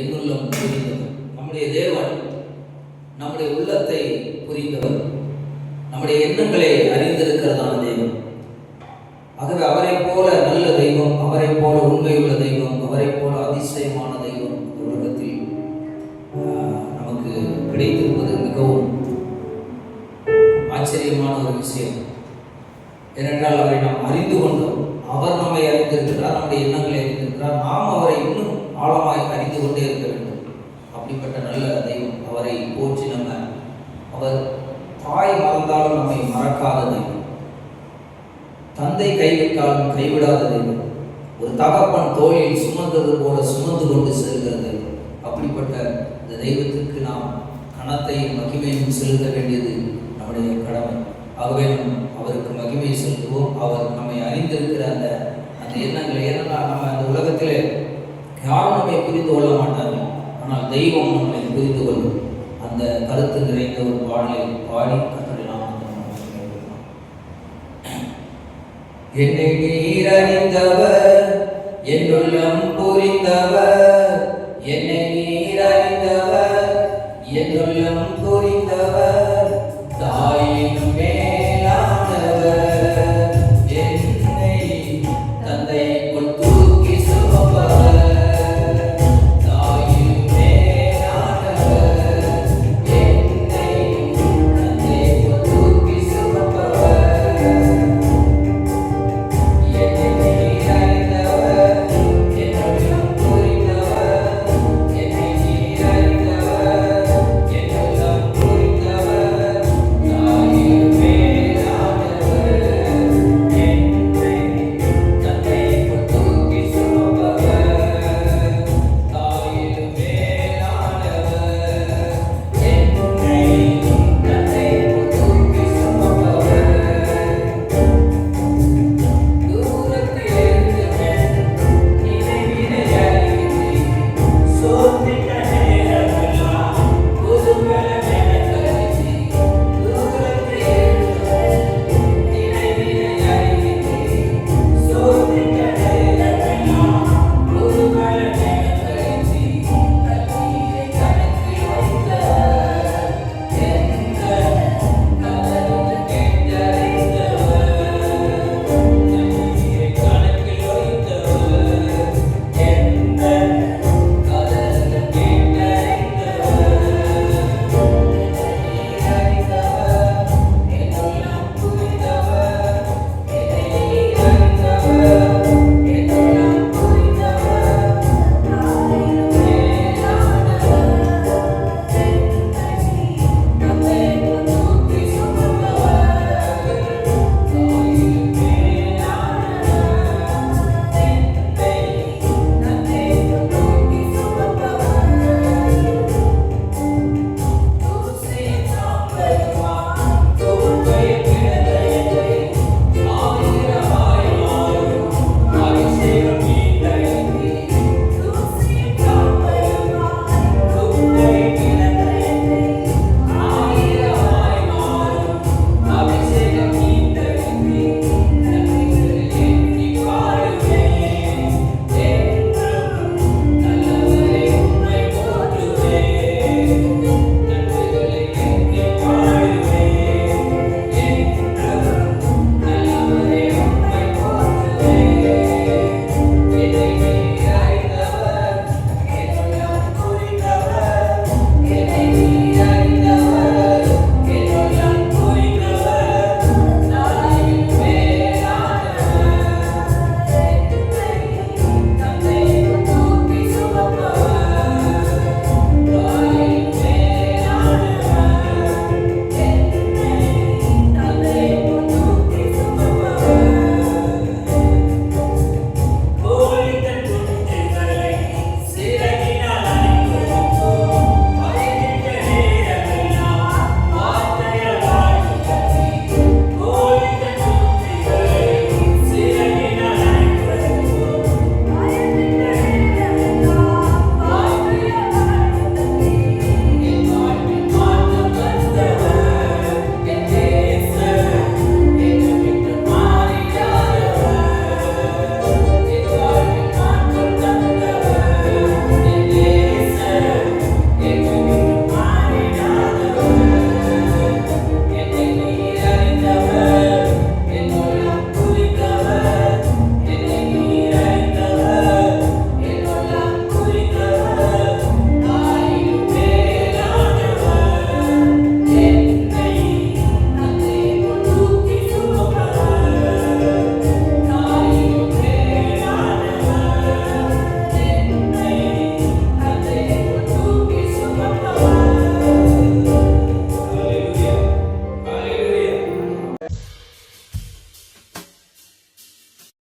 என்னுள்ளம் புரிந்தவர். நம்முடைய தேவன் நம்முடைய உள்ளத்தை புரிந்தவர். நம்முடைய எண்ணங்களை அறிந்திருக்கிறதான தெய்வம் ஆகவே அவரை போல நல்ல தெய்வம் அவரை போல உண்மையுள்ள தெய்வம் அவரை போல அதிசயமான தெய்வம் இந்த உலகத்தில் நமக்கு கிடைத்திருப்பது மிகவும் ஆச்சரியமான ஒரு விஷயம். ஏனென்றால் அவரை நாம் அறிந்து கொண்டோம். அவர் நம்மை அறிந்திருக்கிறார் நம்முடைய எண்ணங்களை அறிந்திருக்கிறார். நாம் அவரை இன்னும் ஆழமாய் அறிந்து கொண்டே இருக்க வேண்டும். அப்படிப்பட்ட நல்ல தெய்வம் அவரை போற்றி நம்ம அவர் தாய் மறந்தாலும் நம்மை மறக்காத தெய்வம். தந்தை கைவிட்டாலும் கைவிடாத தெய்வம். ஒரு தகப்பன் தோழில் சுமந்தது போல சுமந்து கொண்டு செல்கிறது அப்படிப்பட்ட இந்த தெய்வத்திற்கு நாம் கணத்தையும் மகிமையும் செலுத்த வேண்டியது நம்முடைய கடமை. ஆகவே நாம் அவருக்கு மகிமை செலுத்துவோம். அவர் நம்மை அறிந்திருக்கிற அந்த அந்த எண்ணங்களை ஏன்னா நம்ம அந்த உலகத்திலே யாரும் நம்மை புரிந்து கொள்ள மாட்டார்கள். ஆனால் தெய்வம் நம்மை புரிந்து கொள்ளும். அந்த கருத்து நிறைந்த ஒரு பாடலை பாடி கத்தரை நாம் என்னை நீரறிந்தவர் என்னுள்ளம் புரிந்தவர்